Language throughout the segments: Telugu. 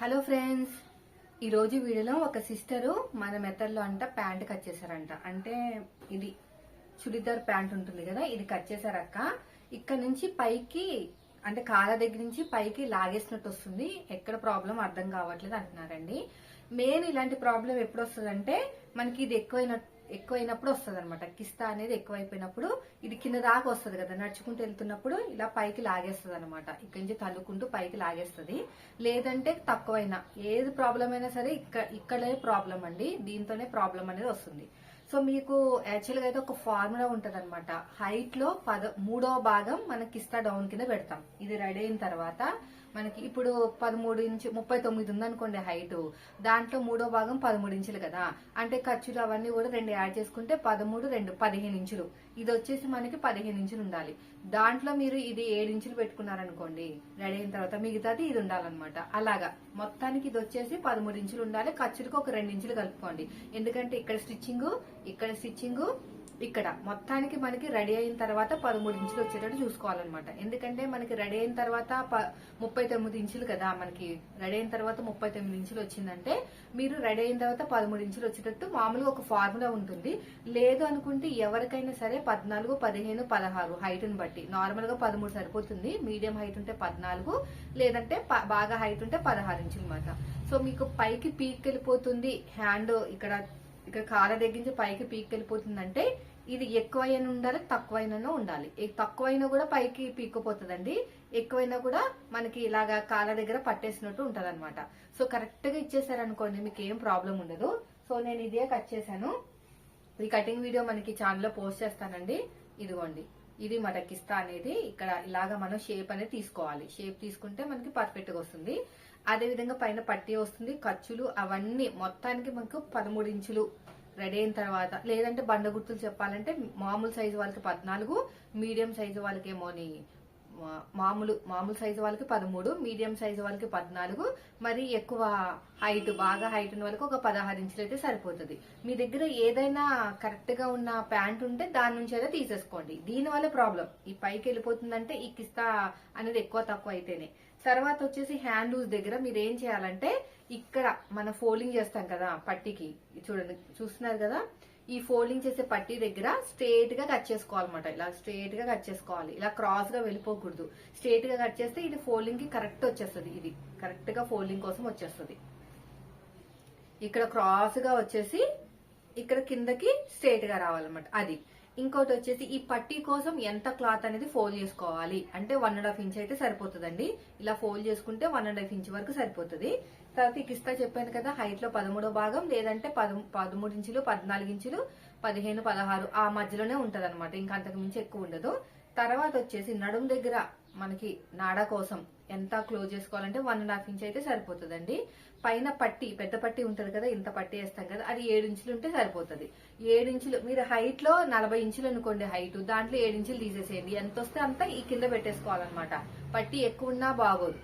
హలో ఫ్రెండ్స్ ఈరోజు వీడియోలో ఒక సిస్టరు మన మెథడ్లో అంట ప్యాంట్ కట్ చేశారంట. అంటే ఇది చుడిదార్ ప్యాంట్ ఉంటుంది కదా ఇది కట్ చేశారక్క. ఇక్కడ నుంచి పైకి అంటే కాళ్ళ దగ్గర నుంచి పైకి లాగేసినట్టు వస్తుంది. ఎక్కడ ప్రాబ్లం అర్థం కావట్లేదు అంటున్నారండి. మెయిన్ ఇలాంటి ప్రాబ్లం ఎప్పుడు వస్తుందంటే మనకి ఇది ఎక్కువైన ఎక్కువైనప్పుడు వస్తుంది అనమాట కిస్తా అనేది ఎక్కువైపోయినప్పుడు ఇది కింద దాకా వస్తుంది కదా. నడుచుకుంటూ వెళ్తున్నప్పుడు ఇలా పైకి లాగేస్తుంది అనమాట ఇక్కడి నుంచి తల్లుకుంటూ పైకి లాగేస్తుంది. లేదంటే తక్కువైనా. ఏది ప్రాబ్లం అయినా సరే ఇక్కడ ఇక్కడే ప్రాబ్లం అండి. దీంతోనే ప్రాబ్లం అనేది వస్తుంది. సో మీకు యాక్చువల్గా అయితే ఒక ఫార్ములా ఉంటది అనమాట హైట్లో పద మూడో భాగం మనకి కిస్తా డౌన్ కింద పెడతాం. ఇది రెడీ అయిన తర్వాత మనకి ఇప్పుడు పదమూడు ఇంచు ముప్పై తొమ్మిది ఉందనుకోండి హైట్ దాంట్లో మూడో భాగం పదమూడు ఇంచులు కదా. అంటే ఖర్చులు అవన్నీ కూడా రెండు యాడ్ చేసుకుంటే పదమూడు రెండు పదిహేను ఇంచులు. ఇది వచ్చేసి మనకి పదిహేను ఇంచులు ఉండాలి. దాంట్లో మీరు ఇది ఏడు ఇంచులు పెట్టుకున్నారనుకోండి రెడీ అయిన తర్వాత మిగతాది ఇది ఉండాలన్నమాట. అలాగా. మొత్తానికి ఇది వచ్చేసి పదమూడు ఇంచులు ఉండాలి. ఖర్చులకు ఒక రెండు ఇంచులు కలుపుకోండి. ఎందుకంటే ఇక్కడ స్టిచ్చింగ్ ఇక్కడ స్టిచ్చింగ్ ఇక్కడ. మొత్తానికి మనకి రెడీ అయిన తర్వాత పదమూడు ఇంచులు వచ్చేటట్టు చూసుకోవాలన్నమాట. ఎందుకంటే మనకి రెడీ అయిన తర్వాత ప- ముప్పై తొమ్మిది ఇంచులు కదా మనకి. రెడీ అయిన తర్వాత ముప్పై తొమ్మిది ఇంచులు వచ్చిందంటే మీరు రెడీ అయిన తర్వాత పదమూడు ఇంచులు వచ్చేటట్టు మామూలుగా ఒక ఫార్ములా ఉంటుంది. లేదు అనుకుంటే ఎవరికైనా సరే పద్నాలుగు పదిహేను పదహారు హైట్ని బట్టి. నార్మల్గా పదమూడు సరిపోతుంది. మీడియం హైట్ ఉంటే పద్నాలుగు లేదంటే ప- బాగా హైట్ ఉంటే పదహారు ఇంచులు అనమాట సో మీకు పైకి పీక్ వెళ్ళిపోతుంది. హ్యాండ్ ఇక్కడ ఇక్కడ కార దగ్గర నుంచి పైకి పీక్ వెళ్ళిపోతుందంటే ఇది ఎక్కువైనా ఉండాలి తక్కువైనా ఉండాలి. తక్కువైనా కూడా పైకి పీక్కుపోతుందండి. ఎక్కువైనా కూడా మనకి ఇలాగా కాళ్ళ దగ్గర పట్టేసినట్టు ఉంటది అనమాట సో కరెక్ట్గా ఇచ్చేసారనుకోండి మీకు ఏం ప్రాబ్లం ఉండదు. సో నేను ఇదే కట్ చేశాను. ఈ కటింగ్ వీడియో మనకి ఛానల్లో పోస్ట్ చేస్తానండి. ఇదిగోండి. ఇది మటకిస్తా అనేది ఇక్కడ ఇలాగా మనం షేప్ అనేది తీసుకోవాలి. షేప్ తీసుకుంటే మనకి పర్ఫెక్ట్గా వస్తుంది. అదే విధంగా పైన పట్టీ వస్తుంది ఖర్చులు అవన్నీ మొత్తానికి మనకు పదమూడు ఇంచులు రెడీ అయిన తర్వాత లేదంటే బండ గుర్తులు చెప్పాలంటే మామూలు సైజు వాళ్ళకి పద్నాలుగు మీడియం సైజు వాళ్ళకేమో అని మామూలు మామూలు సైజు వాళ్ళకి పదమూడు మీడియం సైజు వాళ్ళకి పద్నాలుగు మరి ఎక్కువ హైట్ బాగా హైట్ ఉన్న వాళ్ళకి ఒక పదహారు ఇంచులు అయితే సరిపోతుంది. మీ దగ్గర ఏదైనా కరెక్ట్గా ఉన్న ప్యాంట్ ఉంటే దాని నుంచి అయితే తీసేసుకోండి. దీని వల్ల ప్రాబ్లం ఈ పైకి వెళ్ళిపోతుందంటే ఈ కిస్తా అనేది ఎక్కువ తక్కువ అయితేనే. తర్వాత వచ్చేసి హ్యాండ్ లూజ్ దగ్గర మీరు ఏం చేయాలంటే ఇక్కడ మన ఫోల్డింగ్ చేస్తాం కదా పట్టికి. చూడండి చూస్తున్నారు కదా? ఈ ఫోల్డింగ్ చేసే పట్టీ దగ్గర స్ట్రేట్గా కట్ చేసుకోవాలన్నమాట. ఇలా స్ట్రేట్గా కట్ చేసుకోవాలి. ఇలా క్రాస్గా వెళ్ళిపోకూడదు. స్ట్రేట్గా కట్ చేస్తే ఇది ఫోల్డింగ్కి కరెక్ట్ వచ్చేస్తుంది ఇది. కరెక్ట్గా ఫోల్డింగ్ కోసం వచ్చేస్తుంది. ఇక్కడ క్రాస్గా వచ్చేసి ఇక్కడ కిందకి స్ట్రేట్గా రావాలన్నమాట. అది. ఇంకోటి వచ్చేసి ఈ పట్టీ కోసం ఎంత క్లాత్ అనేది ఫోల్డ్ చేసుకోవాలి. అంటే వన్ అండ్ హాఫ్ ఇంచ్ అయితే సరిపోతుందండి. ఇలా ఫోల్డ్ చేసుకుంటే వన్ అండ్ హాఫ్ ఇంచ్ వరకు సరిపోతుంది. తర్వాత ఈ కిస్తా చెప్పాను కదా హైట్లో పదమూడో భాగం లేదంటే పదమూడు ఇంచులు పద్నాలుగు ఇంచులు పదిహేను పదహారు ఆ మధ్యలోనే ఉంటది అనమాట ఇంకా అంతకు మించి ఎక్కువ ఉండదు. తర్వాత వచ్చేసి నడుం దగ్గర మనకి నాడ కోసం ఎంత క్లోజ్ చేసుకోవాలంటే వన్ అండ్ హాఫ్ ఇంచ్ అయితే సరిపోతుందండి. పైన పట్టి పెద్ద పట్టి ఉంటది కదా ఇంత పట్టి వేస్తాం కదా అది ఏడు ఇంచులు ఉంటే సరిపోతుంది. ఏడు ఇంచులు మీరు హైట్లో నలభై ఇంచులు అనుకోండి హైట్ దాంట్లో ఏడు ఇంచులు తీసేసేయండి. ఎంత వస్తే అంత ఈ కింద పెట్టేసుకోవాలన్నమాట. పట్టి ఎక్కువ ఉన్నా బాగోదు.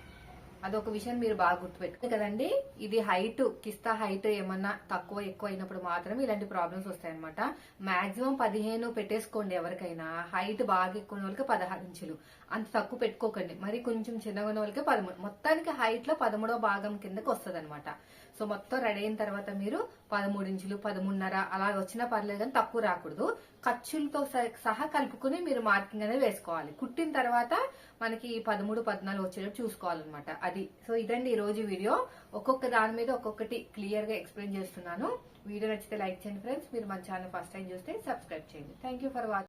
అదొక విషయం మీరు బాగా గుర్తుపెట్టుకోండి కదండి. ఇది హైట్ కిస్తా హైట్ ఏమన్నా తక్కువ ఎక్కువ అయినప్పుడు మాత్రం ఇలాంటి ప్రాబ్లమ్స్ వస్తాయన్నమాట. మాక్సిమం పదిహేను పెట్టేసుకోండి ఎవరికైనా. హైట్ బాగా ఎక్కువ ఉన్న వాళ్ళకి పదహారు ఇంచులు. అంత తక్కువ పెట్టుకోకండి. మరి కొంచెం చిన్నగా ఉన్న వాళ్ళకి పదమూడు. మొత్తానికి హైట్లో పదమూడో భాగం కిందకి వస్తుంది సో మొత్తం రెడీ అయిన తర్వాత మీరు పదమూడు ఇంచులు పదమూడున్నర అలా వచ్చినా పర్లేదు కానీ తక్కువ రాకూడదు. ఖర్చులతో సహా కలుపుకుని మీరు మార్కింగ్ అనేది వేసుకోవాలి. కుట్టిన తర్వాత మనకి పదమూడు పద్నాలుగు వచ్చేటట్టు చూసుకోవాలన్నమాట. అది సో ఇదండి ఈ రోజు వీడియో. ఒక్కొక్క దాని మీద ఒక్కొక్కటి క్లియర్గా ఎక్స్ప్లెయిన్ చేస్తున్నాను. వీడియో నచ్చితే లైక్ చేయండి ఫ్రెండ్స్. మీరు మన ఛానల్ ఫస్ట్ టైం చూస్తే సబ్స్క్రైబ్ చేయండి. Thank you for watching